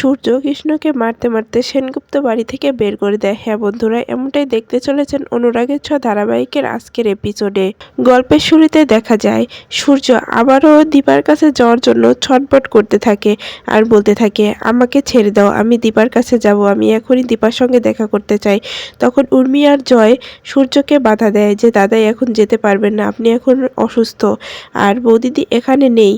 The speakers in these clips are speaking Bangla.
সূর্য কৃষ্ণকে মারতে মারতে সেনগুপ্ত বাড়ি থেকে বের করে দেয়। হ্যাঁ বন্ধুরা, এমনটাই দেখতে চলেছেন অনুরাগের ছ ধারাবাহিকের আজকের এপিসোডে গল্পের শুরুতে দেখা যায়, সূর্য আবারও দীপার কাছে যাওয়ার জন্য ছটপট করতে থাকে আর বলতে থাকে, আমাকে ছেড়ে দাও, আমি দীপার কাছে যাব, আমি এখনই দীপার সঙ্গে দেখা করতে চাই। তখন উর্মি আর জয় সূর্যকে বাধা দেয় যে, দাদাই এখন যেতে পারবেন না, আপনি এখন অসুস্থ আর বৌদিদি এখানে নেই,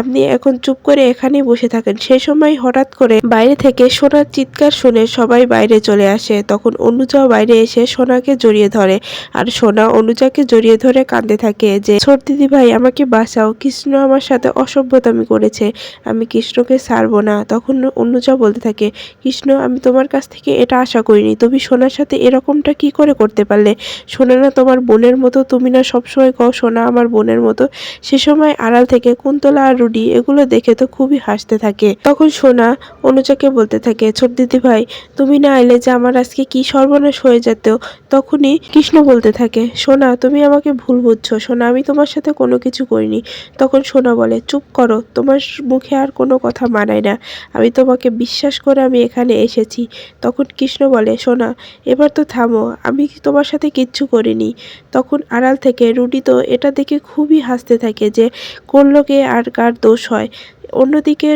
আপনি এখন চুপ করে এখানেই বসে থাকেন। সেই সময় হঠাৎ করে বাইরে থেকে সোনার চিৎকার শুনে সবাই বাইরে চলে আসে। তখন অনুজাও বাইরে এসে সোনাকে জড়িয়ে ধরে আর সোনা অনুজাকে জড়িয়ে ধরে কাঁদতে থাকে যে, ছোট দিদি ভাই আমাকে বাঁচাও। কৃষ্ণ আমার সাথে অসভ্যতামি করেছে। আমি কৃষ্ণকে ছাড়বো না। তখন অনুজা বলতে থাকে, কৃষ্ণ, আমি তোমার কাছ থেকে এটা আশা করিনি। তুমি সোনার সাথে এরকমটা কি করে করতে পারলে? সোনা না তোমার বোনের মতো, তুমি না সবসময় কও সোনা আমার বোনের মতো। সে সময় আড়াল থেকে কুন্তলা আর রুডি এগুলো দেখে তো খুবই হাসতে থাকে। তখন সোনা অনুজাকে বলতে থাকে, ছোট দিদি ভাই, তুমি না এলে যে আমার আজকে কি সর্বনাশ হয়ে যেত? তখনই কৃষ্ণ বলতে থাকে, সোনা, তুমি আমাকে ভুল বুঝছ। সোনা, আমি তোমার সাথে কোনো কিছু করিনি। তখন সোনা বলে, চুপ করো, তোমার মুখে আর কোনো কথা মানায় না। আমি তোমাকে বিশ্বাস করে আমি এখানে এসেছি। তখন কৃষ্ণ বলে, সোনা, এবার তো থামো, আমি তোমার সাথে কিচ্ছু করিনি। তখন আড়াল থেকে রুডি তো এটা দেখে খুবই হাসতে থাকে যে, কোন লোকে আর কার দোষ হয়। অন্যদিকে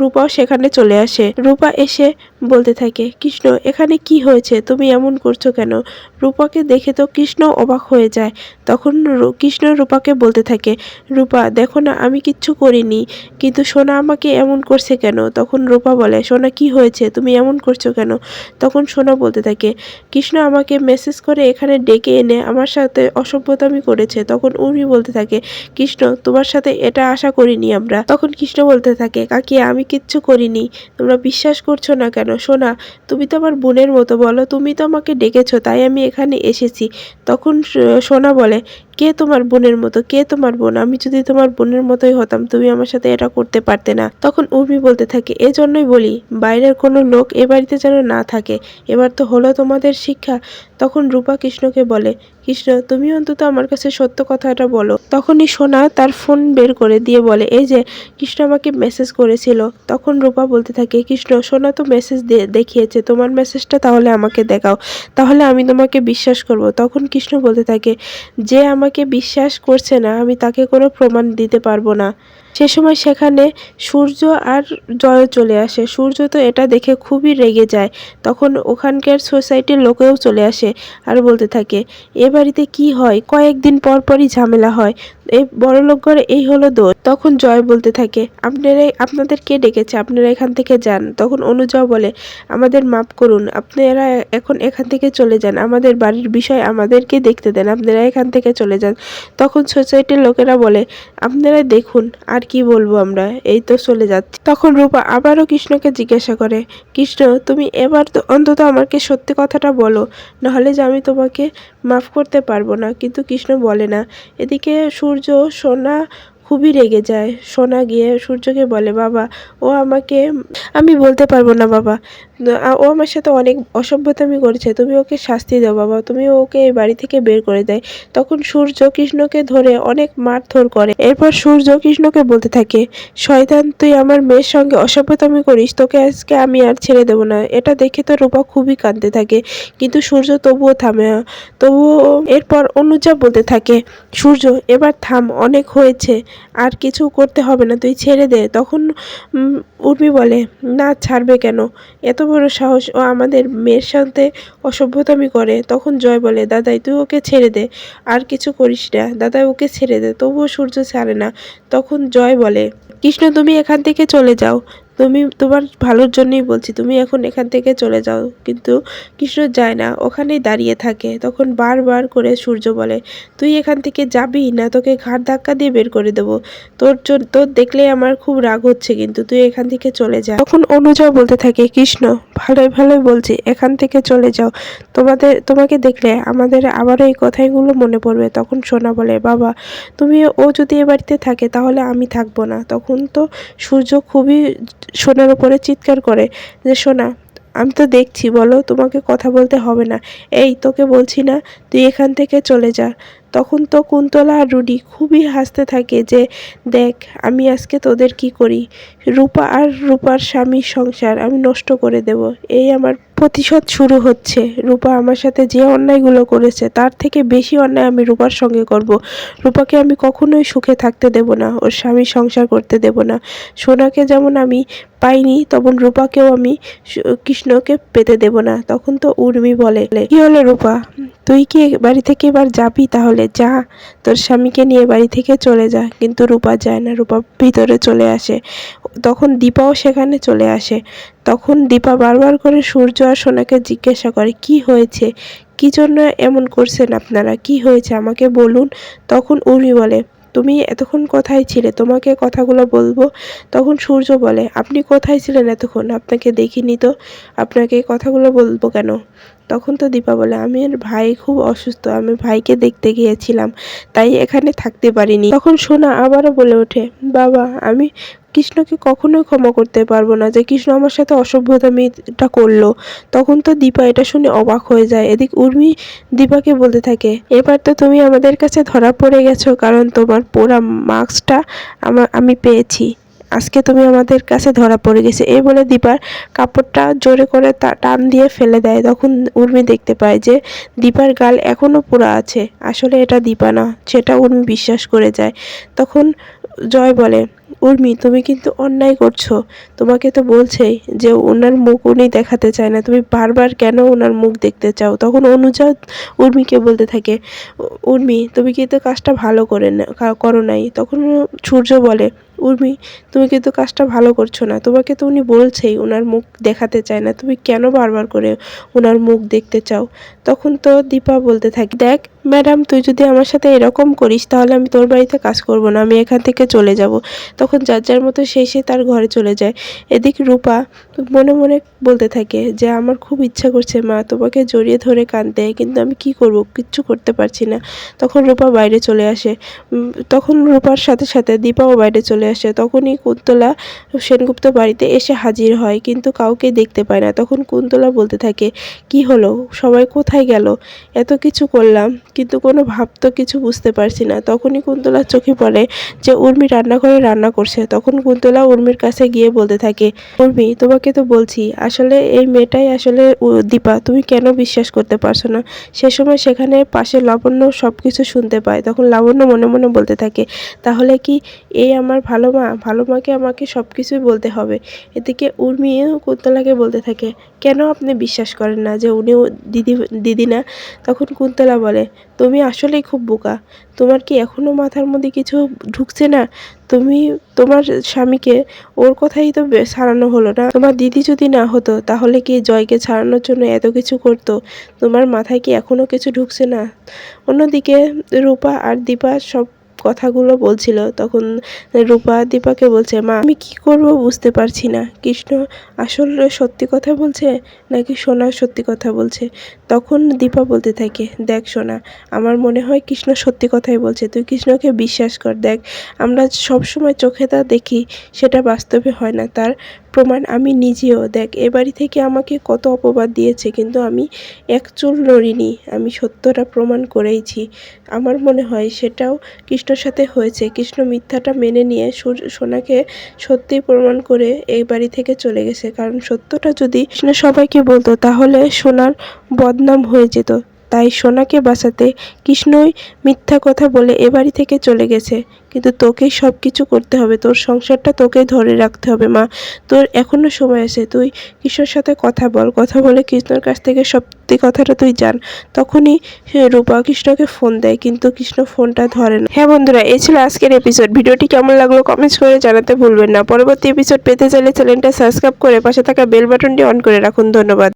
রূপাও সেখানে চলে আসে। রূপা এসে বলতে থাকে, কৃষ্ণ, এখানে কি হয়েছে? তুমি এমন করছ কেন? রূপাকে দেখে তো কৃষ্ণ অবাক হয়ে যায়। তখন কৃষ্ণ রূপাকে বলতে থাকে, রূপা, দেখো না, আমি কিচ্ছু করিনি, কিন্তু সোনা আমাকে এমন করছে কেন? তখন রূপা বলে, সোনা, কি হয়েছে? তুমি এমন করছ কেন? তখন সোনা বলতে থাকে, কৃষ্ণ আমাকে মেসেজ করে এখানে ডেকে এনে আমার সাথে অসভ্যতামি করেছে। তখন উর্মি বলতে থাকে, কৃষ্ণ, তোমার সাথে এটা আশা করিনি আমরা। তখন কৃষ্ণ বলতে থাকে কাকি আমি কিচ্ছু করিনি, তোমরা বিশ্বাস করছ না কেন? সোনা, তুমি তো আমার বোনের মতো, বলো, তুমি তো আমাকে ডেকেছো, তাই আমি এখানে এসেছি। তখন সোনা বলে, কে তোমার বোনের মতো? কে তোমার বোন? আমি যদি তোমার বোনের মতোই হতাম, তুমি আমার সাথে এটা করতে পারতে না। তখন উর্মি বলতে থাকে এজন্যই বলি, বাইরের কোনো লোক এ বাড়িতে যেন না থাকে। এবার তো হলো তোমাদের শিক্ষা। তখন রূপা কৃষ্ণকে বলে কৃষ্ণ, তুমি অন্তত আমার কাছে সত্য কথাটা বলো। তখনই সোনা তার ফোন বের করে দিয়ে বলে, এই যে, কৃষ্ণ আমাকে মেসেজ করেছিল। তখন রূপা বলতে থাকে, কৃষ্ণ, সোনা তো মেসেজ দেখিয়েছে, তোমার মেসেজটা তাহলে আমাকে দেখাও, তাহলে আমি তোমাকে বিশ্বাস করব। তখন কৃষ্ণ বলতে থাকে, যে আমাকে বিশ্বাস করছে না, আমি তাকে কোনো প্রমাণ দিতে পারব না। সে সময় সেখানে সূর্য আর জয় চলে আসে। সূর্য তো এটা দেখে খুবই রেগে যায়। তখন ওখানকার সোসাইটির লোকেও চলে আসে আর বলতে থাকে, এ বাড়িতে কি হয়? কয়েকদিন পর পরই ঝামেলা হয়। এই বড় লোক ঘরে এই হলো দোষ। তখন জয় বলতে থাকে, আপনারাই, আপনাদের কে ডেকেছে? আপনারা এখান থেকে যান। তখন অনুজয় বলে, আমাদের মাফ করুন, আপনারা এখন এখান থেকে চলে যান। আমাদের বাড়ির বিষয় আমাদেরকে দেখতে দেন। আপনারা এখান থেকে চলে যান। তখন সোসাইটির লোকেরা বলে, আপনারা দেখুন, আর কি বলব আমরা? এই তো চলে যাচ্ছি। তখন রূপা আবারও কৃষ্ণকে জিজ্ঞাসা করে, কৃষ্ণ, তুমি এবার তো অন্তত আমাকে সত্যি কথাটা বলো, নাহলে যে আমি তোমাকে মাফ করতে পারব না। কিন্তু কৃষ্ণ বলে না। এদিকে সূর্য, সোনা খুবই রেগে যায়। সোনা গিয়ে সূর্যকে বলে, বাবা, ও আমাকে, আমি বলতে পারব না, বাবা। ও আমার সাথে অনেক অসভ্যতামি করেছে। তুমি ওকে শাস্তি দাও, বাবা। তুমি ওকে এই বাড়ি থেকে বের করে দেয়। তখন সূর্য কৃষ্ণকে ধরে অনেক মারধর করে। এরপর সূর্য কৃষ্ণকে বলতে থাকে, শয়তান, তুই আমার মেয়ের সঙ্গে অসভ্যতামি করিস। তোকে আজকে আমি আর ছেড়ে দেবো না। এটা দেখে তো রূপা খুবই কাঁদতে থাকে। কিন্তু সূর্য তবুও থামে তবুও এরপর অনুজা বলতে থাকে, সূর্য, এবার থাম, অনেক হয়েছে। আর কিছু করতে হবে না, তুই ছেড়ে দে। তখন উর্মি বলে, না, ছাড়বে কেন? এত বড় সাহস ও আমাদের মেয়ের সাথে অসভ্যতামি করে। তখন জয় বলে, দাদাই, তুই ওকে ছেড়ে দে, আর কিছু করিস না। দাদাই ওকে ছেড়ে দে, তবুও সূর্য ছাড়ে না। তখন জয় বলে, কৃষ্ণ, তুমি এখান থেকে চলে যাও। তুমি, তোমার ভালোর জন্যই বলছি, তুমি এখন এখান থেকে চলে যাও। কিন্তু কৃষ্ণ যায় না, ওখানেই দাঁড়িয়ে থাকে। তখন বারবার করে সূর্য বলে, তুই এখান থেকে যাবি না? তোকে ঘাড় ধাক্কা দিয়ে বের করে দেবো। তোর তোর দেখলে আমার খুব রাগ হচ্ছে, কিন্তু তুই এখান থেকে চলে যা। তখন অনুজা বলতে থাকে, কৃষ্ণ ভালোই ভালোই বলছি, এখান থেকে চলে যাও। তোমাদের, তোমাকে দেখলে আমাদের আবারও এই কথাইগুলো মনে পড়বে, তখন সোনা বলে, বাবা, তুমি, ও যদি এ বাড়িতে থাকে তাহলে আমি থাকব না। তখন তো সূর্য খুবই সোনার উপরে চিৎকার করে যে, সোনা, আমি তো দেখছি, বলো, তোমাকে কথা বলতে হবে না। এই, তোকে বলছি না, তুই এখান থেকে চলে যা। তখন তো কুন্তলা আর রুডি খুবই হাসতে থাকে যে, দেখ, আমি আজকে তোদের কি করি? রূপা আর রূপার স্বামীর সংসার আমি নষ্ট করে দেব। এই আমার প্রতিশোধ শুরু হচ্ছে। রূপা আমার সাথে যে অন্যায়গুলো করেছে, তার থেকে বেশি অন্যায় আমি রূপার সঙ্গে করব। রূপাকে আমি কখনোই সুখে থাকতে দেব না, ওর স্বামী সংসার করতে দেব না। সোনাকে যেমন আমি পাইনি, তখন রূপাকেও আমি কৃষ্ণকে পেতে দেব না। তখন তো উর্মি বলে, কি হলো রূপা? তুই কি বাড়ি থেকে এবার যাবি তাহলে? যা, তোর স্বামীকে নিয়ে বাড়ি থেকে চলে যা। কিন্তু রূপা যায় না, রূপা ভিতরে চলে আসে। তখন দীপাও সেখানে চলে আসে। তখন দীপা বারবার করে সূর্য আর সোনাকে জিজ্ঞাসা করে, কি হয়েছে? কি জন্য এমন করছেন আপনারা? কি হয়েছে? আমাকে বলুন। তখন উর্মি বলে, তুমি এতক্ষণ কোথায় ছিলে? তোমাকে কথাগুলো বলব? তখন সূর্য বলে, আপনি কোথায় ছিলেন এতক্ষণ? আপনাকে দেখিনি তো? আপনাকে কথাগুলো বলব কেন? তখন তো দীপা বলে, আমি আর ভাই খুব অসুস্থ, আমি ভাইকে দেখতে গিয়েছিলাম, তাই এখানে থাকতে পারিনি। তখন সোনা আবারও বলে ওঠে, বাবা, আমি কৃষ্ণকে কখনোই ক্ষমা করতে পারব না যে কৃষ্ণ আমার সাথে অসভ্যতামিটা করল। তখন তো দীপা এটা শুনে অবাক হয়ে যায়। এদিক উর্মি দীপাকে বলতে থাকে, এবার তো তুমি আমাদের কাছে ধরা পড়ে গেছো, কারণ তোমার পোড়া মাস্কটা আমার আমি পেয়েছি। আজকে তুমি আমাদের কাছে ধরা পড়ে গেছে। এই বলে দীপার কাপড়টা জোরে করে টান দিয়ে ফেলে দেয়। তখন উর্মি দেখতে পায় যে দীপার গাল এখনও পোড়া আছে। আসলে এটা দীপা না, সেটা উর্মি বিশ্বাস করে যায়। তখন জয় বলে, উর্মি, তুমি কিন্তু অন্যায় করছ। তোমাকে তো বলছেই যে ওনার মুখ উনি দেখাতে চায় না। তুমি বারবার কেন ওনার মুখ দেখতে চাও? তখন অনুজা উর্মিকে বলতে থাকে, উর্মি, তুমি কিন্তু কাজটা ভালো করে না করো নাই। তখন সূর্য বলে উর্মি, তুমি কিন্তু কাজটা ভালো করছ না। তোমাকে তো উনি বলছেই ওনার মুখ দেখাতে চায় না। তুমি কেন বারবার করে ওনার মুখ দেখতে চাও? তখন তো দীপা বলতে থাকে, দেখ, ম্যাডাম, তুই যদি আমার সাথে এরকম করিস, তাহলে আমি তোর বাড়িতে কাজ করব না, আমি এখান থেকে চলে যাব। তখন যার যার মতো সে তার ঘরে চলে যায়। এদিক রূপা মনে মনে বলতে থাকে যে, আমার খুব ইচ্ছা করছে, মা, তোমাকে জড়িয়ে ধরে কাঁদতে, কিন্তু আমি কি করব? কিচ্ছু করতে পারছি না। তখন রূপা বাইরে চলে আসে। তখন রূপার সাথে সাথে দীপাও বাইরে চলে আসে, তখনই কুন্তলা সেনগুপ্ত বাড়িতে এসে হাজির হয়, কিন্তু কাউকে দেখতে পায় না। তখন কুন্তলা বলতে থাকে, কি হলো? সবাই কোথায় গেল? এত কিছু করলাম, কিন্তু কোনো ভাব তো কিছু বুঝতে পারছি না। তখনই কুন্তলার চোখে পড়ে যে উর্মি রান্নাঘরে রান্না করছে। তখন কুন্তলা উর্মির কাছে গিয়ে বলতে থাকে, উর্মি, তোমাকে তো বলছি, আসলে এই মেয়েটাই আসলে দীপা। তুমি কেন বিশ্বাস করতে পারছ না? সে সময় সেখানে পাশে লাবণ্য সব কিছু শুনতে পায়। তখন লাবণ্য মনে মনে বলতে থাকে, তাহলে কি এই আমার ভালো মা, ভালো মাকে আমাকে সব কিছুই বলতে হবে। এদিকে উর্মিও কুন্তলাকে বলতে থাকে, কেন আপনি বিশ্বাস করেন না যে উনিও দিদি দিদি না? তখন কুন্তলা বলে, তুমি আসলেই খুব বোকা। তোমার কি এখনও মাথার মধ্যে কিছু ঢুকছে না? তুমি, তোমার স্বামীকে ওর কথাই তো ছাড়ানো হলো না। তোমার দিদি যদি না হতো, তাহলে কি জয়কে ছাড়ানোর জন্য এত কিছু করতো? তোমার মাথায় কি এখনও কিছু ঢুকছে না? অন্যদিকে রূপা আর দীপা সব কথাগুলো বলছিল, তখন রূপা দীপাকে বলছে, মা, আমি কি করব বুঝতে পারছি না। কৃষ্ণ আসলে সত্যি কথা বলছে নাকি সোনা সত্যি কথা বলছে? তখন দীপা বলতে থাকে, দেখ সোনা, আমার মনে হয় কৃষ্ণ সত্যি কথাই বলছে। তুই কৃষ্ণকে বিশ্বাস কর, দেখ, আমরা সবসময় চোখে তা দেখি সেটা বাস্তবে হয় না। তার প্রমাণ আমি নিজেও। দেখ, এ বাড়ি থেকে আমাকে কত অপবাদ দিয়েছে, কিন্তু আমি এক চুল নড়িনি, আমি সত্যটা প্রমাণ করেইছি। আমার মনে হয় সেটাও কৃষ্ণর সাথে হয়েছে। কৃষ্ণ মিথ্যাটা মেনে নিয়ে সোনাকে সত্যি প্রমাণ করে এই বাড়ি থেকে চলে গেছে। কারণ সত্যটা যদি কৃষ্ণ সবাইকে বলতো, তাহলে সোনার বদনাম হয়ে যেত। তাই সোনাকে বাঁচাতে কৃষ্ণই মিথ্যা কথা বলে এ বাড়ি থেকে চলে গেছে। কিন্তু তোকেই সব কিছু করতে হবে। তোর সংসারটা তোকেই ধরে রাখতে হবে, মা। তোর এখনও সময় আছে। তুই কৃষ্ণর সাথে কথা বল। কথা বলে কৃষ্ণর কাছ থেকে সত্যি কথাটা তুই জান। তখনই রূপা কৃষ্ণকে ফোন দেয়, কিন্তু কৃষ্ণ ফোনটা ধরে না। হ্যাঁ বন্ধুরা, এই ছিল আজকের এপিসোড ভিডিওটি কেমন লাগল কমেন্টস করে জানাতে ভুলবেন না। পরবর্তী এপিসোড পেতে চাইলে চ্যানেলটা সাবস্ক্রাইব করে পাশে থাকা বেল বাটনটি অন করে রাখুন। ধন্যবাদ।